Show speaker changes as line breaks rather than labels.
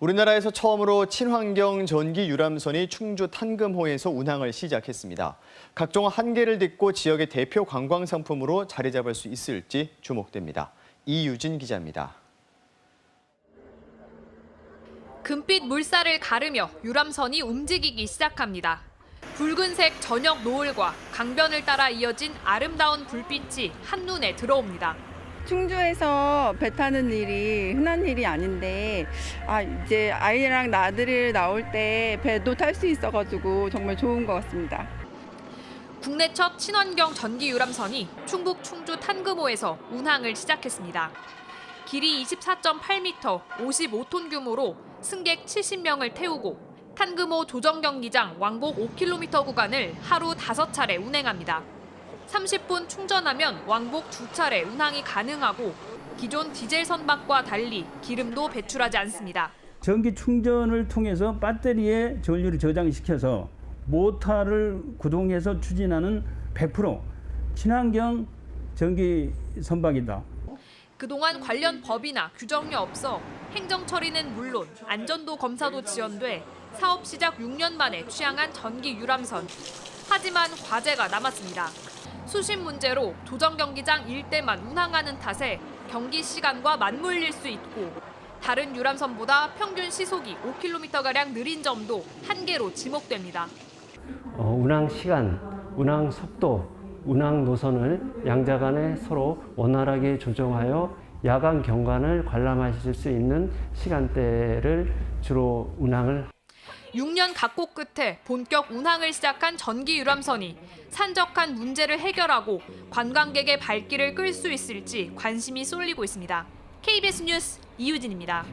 우리나라에서 처음으로 친환경 전기 유람선이 충주 탄금호에서 운항을 시작했습니다. 각종 한계를 딛고 지역의 대표 관광 상품으로 자리 잡을 수 있을지 주목됩니다. 이유진 기자입니다.
금빛 물살을 가르며 유람선이 움직이기 시작합니다. 붉은색 저녁 노을과 강변을 따라 이어진 아름다운 불빛이 한눈에 들어옵니다.
충주에서 배 타는 일이 흔한 일이 아닌데 아 이제 아이랑 나들이를 나올 때 배도 탈 수 있어가지고 정말 좋은 것 같습니다.
국내 첫 친환경 전기 유람선이 충북 충주 탄금호에서 운항을 시작했습니다. 길이 24.8m, 55톤 규모로 승객 70명을 태우고 탄금호 조정경기장 왕복 5km 구간을 하루 5차례 운행합니다. 30분 충전하면 왕복 2차례 운항이 가능하고 기존 디젤 선박과 달리 기름도 배출하지 않습니다.
전기 충전을 통해서 배터리에 전류를 저장시켜서 모터를 구동해서 추진하는 100% 친환경 전기 선박이다.
그동안 관련 법이나 규정이 없어 행정 처리는 물론 안전도 검사도 지연돼 사업 시작 6년 만에 취항한 전기 유람선. 하지만 과제가 남았습니다. 수신 문제로 조정 경기장 일대만 운항하는 탓에 경기 시간과 맞물릴 수 있고 다른 유람선보다 평균 시속이 5km가량 느린 점도 한계로 지목됩니다.
어, 운항 시간, 운항 속도, 운항 노선을 양자 간에 서로 원활하게 조정하여 야간 경관을 관람하실 수 있는 시간대를 주로 운항을
6년 각고 끝에 본격 운항을 시작한 전기 유람선이 산적한 문제를 해결하고 관광객의 발길을 끌 수 있을지 관심이 쏠리고 있습니다. KBS 뉴스 이유진입니다.